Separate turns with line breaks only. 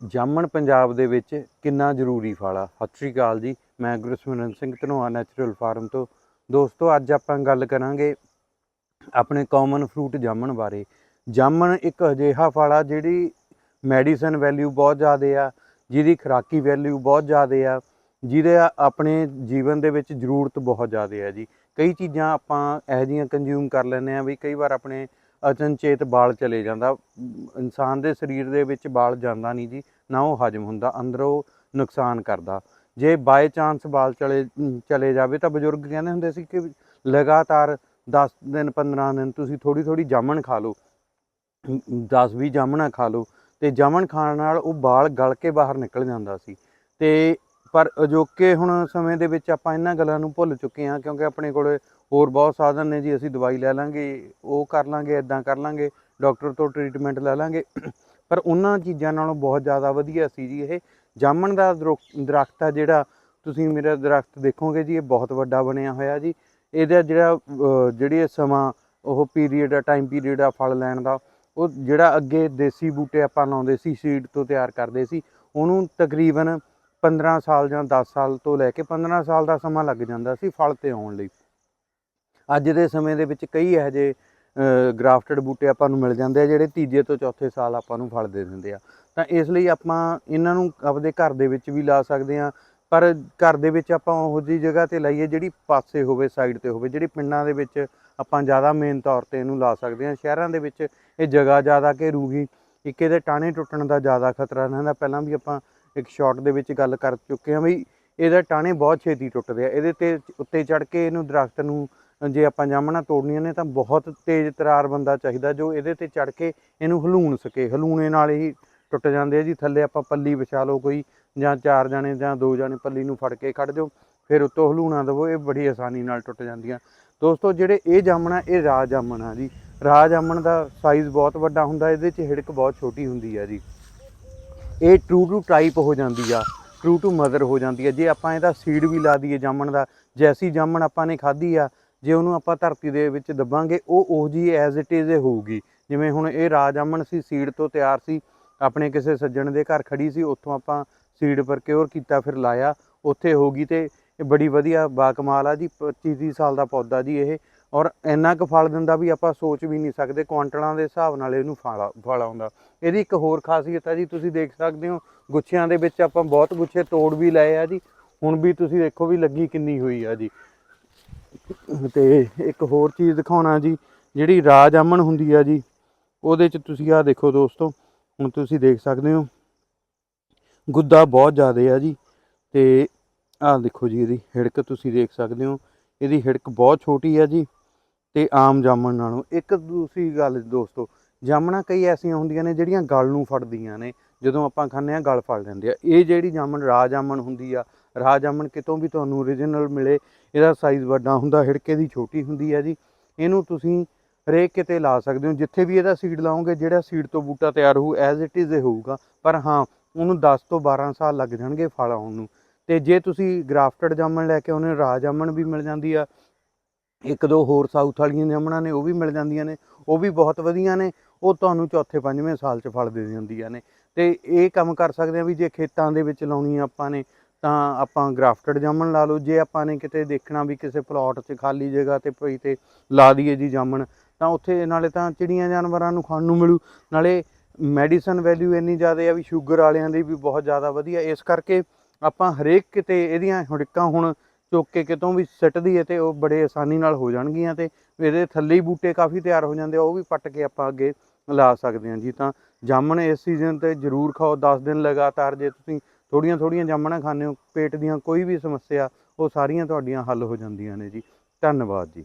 ਜਾਮਣ ਪੰਜਾਬ ਦੇ ਵਿੱਚ ਕਿੰਨਾ ਜ਼ਰੂਰੀ ਫਲ ਆ? ਸਤਿ ਸ਼੍ਰੀ ਅਕਾਲ ਜੀ, ਮੈਂ ਗੁਰਸਿਮਰਨ ਸਿੰਘ ਧਨੋਆ ਨੈਚੁਰਲ ਫਾਰਮ ਤੋਂ। ਦੋਸਤੋ, ਅੱਜ ਆਪਾਂ ਗੱਲ ਕਰਾਂਗੇ ਆਪਣੇ ਕਾਮਨ ਫਰੂਟ ਜਾਮਣ ਬਾਰੇ। ਜਾਮਣ ਇੱਕ ਅਜਿਹਾ ਫਲ ਆ ਜਿਹੜੀ ਮੈਡੀਸਨ ਵੈਲਿਊ ਬਹੁਤ ਜ਼ਿਆਦਾ ਆ, ਜਿਹਦੀ ਖੁਰਾਕੀ ਵੈਲਿਊ ਬਹੁਤ ਜ਼ਿਆਦਾ ਆ, ਜਿਹਦੇ ਆਪਣੇ ਜੀਵਨ ਦੇ ਵਿੱਚ ਜ਼ਰੂਰਤ ਬਹੁਤ ਜ਼ਿਆਦਾ ਆ ਜੀ। ਕਈ ਚੀਜ਼ਾਂ ਆਪਾਂ ਇਹੋ ਜਿਹੀਆਂ ਕੰਜ਼ਿਊਮ ਕਰ ਲੈਂਦੇ ਆ ਵੀ ਕਈ ਵਾਰ ਆਪਣੇ ਅਚਨਚੇਤ ਬਾਲ ਚਲੇ ਜਾਂਦਾ। ਇਨਸਾਨ ਦੇ ਸਰੀਰ ਦੇ ਵਿੱਚ ਬਾਲ ਜਾਂਦਾ ਨਹੀਂ ਜੀ, ਨਾ ਉਹ ਹਜਮ ਹੁੰਦਾ, ਅੰਦਰੋਂ ਨੁਕਸਾਨ ਕਰਦਾ। ਜੇ ਬਾਈ ਚਾਂਸ ਬਾਲ ਚਲੇ ਚਲੇ ਜਾਵੇ ਤਾਂ ਬਜ਼ੁਰਗ ਕਹਿੰਦੇ ਹੁੰਦੇ ਸੀ ਕਿ ਲਗਾਤਾਰ 10 ਦਿਨ 15 ਦਿਨ ਤੁਸੀਂ ਥੋੜੀ ਥੋੜੀ ਜਾਮਣ ਖਾ ਲਓ। 10 20 ਜਾਮਣਾ ਖਾ ਲਓ ਤੇ ਜਾਮਣ ਖਾਣ ਨਾਲ ਉਹ ਬਾਲ ਗਲ ਕੇ ਬਾਹਰ ਨਿਕਲ ਜਾਂਦਾ ਸੀ। ਤੇ ਪਰ ਅਜੋਕੇ ਹੁਣ ਸਮੇਂ ਦੇ ਵਿੱਚ ਆਪਾਂ ਇਹਨਾਂ ਗੱਲਾਂ ਨੂੰ ਭੁੱਲ ਚੁੱਕੇ ਹਾਂ ਕਿਉਂਕਿ ਆਪਣੇ ਕੋਲ ਹੋਰ ਬਹੁਤ ਸਾਧਨ ਨੇ ਜੀ, ਅਸੀਂ ਦਵਾਈ ਲੈ ਲਾਂਗੇ, ਉਹ ਕਰ ਲਾਂਗੇ ਇਦਾਂ ਕਰ ਲਾਂਗੇ, ਡਾਕਟਰ ਤੋਂ ਟ੍ਰੀਟਮੈਂਟ ਲੈ ਲਾਂਗੇ। ਪਰ ਉਹਨਾਂ ਚੀਜ਼ਾਂ ਨਾਲੋਂ ਬਹੁਤ ਜ਼ਿਆਦਾ ਵਧੀਆ ਸੀ ਜੀ ਇਹ। ਜਾਮਣ ਦਾ ਦਰੁ- ਦਰਖਤ ਆ ਜਿਹੜਾ, ਤੁਸੀਂ ਮੇਰਾ ਦਰਖਤ ਦੇਖੋਗੇ ਜੀ, ਇਹ ਬਹੁਤ ਵੱਡਾ ਬਣਿਆ ਹੋਇਆ ਜੀ। ਇਹਦਾ ਜਿਹੜਾ ਜਿਹੜੀ ਸਮਾਂ, ਉਹ ਪੀਰੀਅਡ ਆ, ਟਾਈਮ ਪੀਰੀਅਡ ਆ ਫਲ ਲੈਣ ਦਾ, ਉਹ ਜਿਹੜਾ ਅੱਗੇ ਦੇਸੀ ਬੂਟੇ ਆਪਾਂ ਲਾਉਂਦੇ ਸੀ, ਸੀਡ ਤੋਂ ਤਿਆਰ ਕਰਦੇ ਸੀ, ਉਹਨੂੰ ਤਕਰੀਬਨ 15 ਸਾਲ ਜਾਂ 10 ਸਾਲ ਤੋਂ ਲੈ ਕੇ 15 ਸਾਲ ਦਾ ਸਮਾਂ ਲੱਗ ਜਾਂਦਾ ਸੀ ਫਲ ਤੇ ਆਉਣ ਲਈ। ਅੱਜ ਦੇ ਸਮੇਂ ਦੇ ਵਿੱਚ ਕਈ ਇਹੋ ਜਿਹੇ ਗ੍ਰਾਫਟਡ ਬੂਟੇ ਆਪਾਂ ਨੂੰ ਮਿਲ ਜਾਂਦੇ ਆ, ਜਿਹੜੇ ਤੀਜੇ ਤੋਂ ਚੌਥੇ ਸਾਲ ਆਪਾਂ ਨੂੰ ਫਲ ਦੇ ਦਿੰਦੇ ਆ। ਤਾਂ ਇਸ ਲਈ ਆਪਾਂ ਇਹਨਾਂ ਨੂੰ ਆਪਦੇ ਘਰ ਦੇ ਵਿੱਚ ਵੀ ਲਾ ਸਕਦੇ ਆ, ਪਰ ਘਰ ਦੇ ਵਿੱਚ ਆਪਾਂ ਉਹੋ ਜਿਹੀ ਜਗ੍ਹਾ ਤੇ ਲਾਈਏ ਜਿਹੜੀ ਪਾਸੇ ਹੋਵੇ ਸਾਈਡ ਤੇ ਹੋਵੇ, ਜਿਹੜੀ ਪਿੰਡਾਂ ਦੇ ਵਿੱਚ ਆਪਾਂ ਜ਼ਿਆਦਾ ਮੇਨ ਤੌਰ ਤੇ ਇਹਨੂੰ ਲਾ ਸਕਦੇ ਆ। ਸ਼ਹਿਰਾਂ ਦੇ ਵਿੱਚ ਇਹ ਜਗ੍ਹਾ ਜ਼ਿਆਦਾ ਘੇਰੂਗੀ, ਇੱਕ ਇਹਦੇ ਟਾਣੇ ਟੁੱਟਣ ਦਾ ਜ਼ਿਆਦਾ ਖਤਰਾ ਰਹਿੰਦਾ। ਪਹਿਲਾਂ ਵੀ ਆਪਾਂ ਇੱਕ ਸ਼ਾਰਟ ਦੇ ਵਿੱਚ ਗੱਲ ਕਰ ਚੁੱਕੇ ਹਾਂ ਵੀ ਇਹਦਾ ਟਾਣੇ ਬਹੁਤ ਛੇਤੀ ਟੁੱਟਦੇ ਆ। ਇਹਦੇ ਤੇ ਉੱਤੇ ਚੜ ਕੇ ਇਹਨੂੰ ਦਰਖਤ ਨੂੰ ਜੇ ਆਪਾਂ ਜਾਮਣਾ ਤੋੜਨੀਆਂ ਨੇ ਤਾਂ ਬਹੁਤ ਤੇਜ਼ ਤਰਾਰ ਬੰਦਾ ਚਾਹੀਦਾ ਜੋ ਇਹਦੇ ਤੇ ਚੜ ਕੇ ਇਹਨੂੰ ਹਲੂਣ ਸਕੇ। ਹਲੂਣੇ ਨਾਲ ਹੀ ਟੁੱਟ ਜਾਂਦੇ ਆ ਜੀ। ਥੱਲੇ ਆਪਾਂ ਪੱਲੀ ਵਿਛਾ ਲਓ ਕੋਈ, ਜਾਂ ਚਾਰ ਜਾਣੇ ਜਾਂ ਦੋ ਜਾਣੇ ਪੱਲੀ ਨੂੰ ਫੜ ਕੇ ਕੱਢ ਜਾਓ, ਫਿਰ ਉੱਤੋਂ ਹਲੂਣਾ ਦੇਵੋ, ਇਹ ਬੜੀ ਆਸਾਨੀ ਨਾਲ ਟੁੱਟ ਜਾਂਦੀਆਂ। ਦੋਸਤੋ, ਜਿਹੜੇ ਇਹ ਜਾਮਣਾ, ਇਹ ਰਾਜ ਜਾਮਣ ਆ ਜੀ। ਰਾਜ ਜਾਮਣ ਦਾ ਸਾਈਜ਼ ਬਹੁਤ ਵੱਡਾ ਹੁੰਦਾ, ਇਹਦੇ 'ਚ ਹਿੜਕ ਬਹੁਤ ਛੋਟੀ ਹੁੰਦੀ ਆ ਜੀ। ਇਹ ਟਰੂ ਟੂ ਟਾਈਪ ਹੋ ਜਾਂਦੀ ਆ ਟਰੂ ਟੂ ਮਦਰ ਹੋ ਜਾਂਦੀ ਆ। ਜੇ ਆਪਾਂ ਇਹਦਾ ਸੀਡ ਵੀ ਲਾ ਦਈਏ ਜਾਮਣ ਦਾ, ਜੈਸੀ ਜਾਮਣ ਆਪਾਂ ਨੇ ਖਾਧੀ ਆ ਜੇ ਉਹਨੂੰ ਆਪਾਂ ਧਰਤੀ ਦੇ ਵਿੱਚ ਦੱਬਾਂਗੇ, ਉਹ ਉਹ ਜੀ ਐਜ਼ ਇਟ ਇਜ਼ ਹੋਊਗੀ। ਜਿਵੇਂ ਹੁਣ ਇਹ ਰਾਜ ਅਮਨ ਸੀ ਸੀਡ ਤੋਂ ਤਿਆਰ ਸੀ, ਆਪਣੇ ਕਿਸੇ ਸੱਜਣ ਦੇ ਘਰ ਖੜੀ ਸੀ, ਉੱਥੋਂ ਆਪਾਂ ਸੀਡ ਪ੍ਰਕਿਉਰ ਕੀਤਾ ਫਿਰ ਲਾਇਆ, ਉੱਥੇ ਹੋਗੀ ਤੇ ਇਹ ਬੜੀ ਵਧੀਆ ਬਾਕਮਾਲ ਆ ਜੀ 25 30 ਸਾਲ ਦਾ ਪੌਦਾ ਜੀ ਇਹ, ਔਰ ਇੰਨਾ ਕੁ ਫਲ ਦਿੰਦਾ ਵੀ ਆਪਾਂ ਸੋਚ ਵੀ ਨਹੀਂ ਸਕਦੇ ਕੁਆਂਟਲਾਂ ਦੇ ਹਿਸਾਬ ਨਾਲ ਇਹਨੂੰ ਫਲ ਫਲ ਆਉਂਦਾ। ਇਹਦੀ ਇੱਕ ਹੋਰ ਖਾਸੀਅਤ ਆ ਜੀ, ਤੁਸੀਂ ਦੇਖ ਸਕਦੇ ਹੋ, ਗੁੱਛਿਆਂ ਦੇ ਵਿੱਚ ਆਪਾਂ ਬਹੁਤ ਗੁੱਛੇ ਤੋੜ ਵੀ ਲਏ ਆ ਜੀ, ਹੁਣ ਵੀ ਤੁਸੀਂ ਦੇਖੋ ਵੀ ਲੱਗੀ ਕਿੰਨੀ ਹੋਈ ਆ ਜੀ। ਤੇ ਇੱਕ ਹੋਰ ਚੀਜ਼ ਦਿਖਾਉਣਾ ਜੀ, ਜਿਹੜੀ ਰਾਜ ਅਮਨ ਹੁੰਦੀ ਆ ਜੀ, ਉਹਦੇ ਚ ਤੁਸੀਂ ਆ ਦੇਖੋ ਦੋਸਤੋ, ਹੁਣ ਤੁਸੀਂ ਦੇਖ ਸਕਦੇ ਹੋ। ਗੁੱਦਾ ਬਹੁਤ ਜ਼ਿਆਦਾ ਆ ਜੀ, ਤੇ ਆਹ ਦੇਖੋ ਜੀ ਇਹਦੀ ਹਿੜਕ ਤੁਸੀਂ ਦੇਖ ਸਕਦੇ ਹੋ। ਇਹਦੀ ਹਿੜਕ ਬਹੁਤ ਛੋਟੀ ਆ ਜੀ, ਤੇ ਆਮ ਜਾਮਣ ਨਾਲੋਂ। ਇੱਕ ਦੂਸਰੀ ਗੱਲ ਦੋਸਤੋ, ਜਾਮਣਾ ਕਈ ਐਸੀਆਂ ਹੁੰਦੀਆਂ ਨੇ ਜਿਹੜੀਆਂ ਗਲ ਨੂੰ ਫੜਦੀਆਂ ਨੇ। ਜਦੋਂ ਆਪਾਂ ਖਾਂਦੇ ਆ ਗਲ ਫੜ ਲੈਂਦੇ ਆ। ਇਹ ਜਿਹੜੀ ਜਾਮਣ, ਰਾਜ ਜਾਮਣ ਹੁੰਦੀ ਆ, ਰਾਜ ਜਾਮਣ ਕਿਤੋਂ ਵੀ ਤੁਹਾਨੂੰ ਓਰੀਜਨਲ ਮਿਲੇ, ਇਹਦਾ ਸਾਈਜ਼ ਵੱਡਾ ਹੁੰਦਾ, ਹਿੜਕੇ ਦੀ ਛੋਟੀ ਹੁੰਦੀ ਆ ਜੀ। ਇਹਨੂੰ ਤੁਸੀਂ ਹਰੇਕ ਕਿਤੇ ਲਾ ਸਕਦੇ ਹੋ। ਜਿੱਥੇ ਵੀ ਇਹਦਾ ਸੀਡ ਲਾਓਗੇ, ਜਿਹੜਾ ਸੀਡ ਤੋਂ ਬੂਟਾ ਤਿਆਰ ਹੋਊ ਐਜ਼ ਇਟ ਇਜ਼ ਹੋਊਗਾ। ਪਰ ਹਾਂ, ਉਹਨੂੰ 10 ਤੋਂ 12 ਸਾਲ ਲੱਗ ਜਾਣਗੇ ਫਲ ਆਉਣ ਨੂੰ। ਤੇ ਜੇ ਤੁਸੀਂ ਗ੍ਰਾਫਟਡ ਜਾਮਣ ਲੈ ਕੇ ਆਉਨੇ ਰਾਜ ਜਾਮਣ ਵੀ ਮਿਲ ਜਾਂਦੀ ਆ। ਇੱਕ ਦੋ ਹੋਰ ਸਾਊਥ ਵਾਲੀਆਂ ਜਾਮਣਾਂ ਨੇ, ਉਹ ਵੀ ਮਿਲ ਜਾਂਦੀਆਂ ਨੇ। ਉਹ ਵੀ ਬਹੁਤ ਵਧੀਆ ਨੇ। ਉਹ ਤੁਹਾਨੂੰ ਚੌਥੇ, ਪੰਜਵੇਂ ਸਾਲ 'ਚ ਫਲ ਦੇ ਦਿੰਦੀਆਂ ਨੇ। ਤੇ ਇਹ ਕੰਮ ਕਰ ਸਕਦੇ ਆ ਵੀ ਜੇ ਖੇਤਾਂ ਦੇ ਵਿੱਚ ਲਾਉਣੀ ਆਪਾਂ ਨੇ, ਤਾਂ ਆਪਾਂ ਗ੍ਰਾਫਟਡ ਜਾਮਣ ਲਾ ਲਓ। ਜੇ ਆਪਾਂ ਨੇ ਕਿਤੇ ਦੇਖਣਾ ਵੀ ਕਿਸੇ ਪਲਾਟ 'ਚ ਖਾਲੀ ਜਗ੍ਹਾ ਤੇ ਪਈ ਤੇ ਲਾ ਦਈਏ ਜੀ ਜਾਮਣ, ਤਾਂ ਉੱਥੇ ਨਾਲੇ ਤਾਂ ਚਿੜੀਆਂ ਜਾਨਵਰਾਂ ਨੂੰ ਖਾਣ ਨੂੰ ਮਿਲੂ। ਨਾਲੇ ਮੈਡੀਸਨ ਵੈਲਿਊ ਇੰਨੀ ਜ਼ਿਆਦਾ ਆ ਵੀ ਸ਼ੂਗਰ ਵਾਲਿਆਂ ਲਈ ਵੀ ਬਹੁਤ ਜ਼ਿਆਦਾ ਵਧੀਆ। ਇਸ ਕਰਕੇ ਆਪਾਂ ਹਰੇਕ ਕਿਤੇ ਇਹਦੀਆਂ ਹੁੜਕਾਂ ਹੁਣ ਚੁੱਕ ਕੇ ਕਿਤੋਂ ਵੀ ਸਿੱਟ ਦਈਏ ਤੇ ਉਹ ਬੜੇ ਆਸਾਨੀ ਨਾਲ ਹੋ ਜਾਣਗੀਆਂ ਤੇ ਇਹਦੇ ਥੱਲੇ ਹੀ ਬੂਟੇ ਕਾਫੀ ਤਿਆਰ ਹੋ ਜਾਂਦੇ ਆ, ਉਹ ਵੀ ਪੱਟ ਕੇ ਆਪਾਂ ਅੱਗੇ ਲਾ ਸਕਦੇ ਹਾਂ ਜੀ, ਤਾਂ ਜਾਮਣ ਇਸ ਸੀਜ਼ਨ ਤੇ ਜ਼ਰੂਰ ਖਾਓ 10 ਦਿਨ ਲਗਾਤਾਰ ਜੇ ਤੁਸੀਂ ਥੋੜੀਆਂ ਥੋੜੀਆਂ ਜਾਮਣਾਂ ਖਾਂਦੇ ਹੋ, ਪੇਟ ਦੀਆਂ ਕੋਈ ਵੀ ਸਮੱਸਿਆ, ਉਹ ਸਾਰੀਆਂ ਤੁਹਾਡੀਆਂ ਹੱਲ ਹੋ ਜਾਂਦੀਆਂ ਨੇ ਜੀ। ਧੰਨਵਾਦ ਜੀ।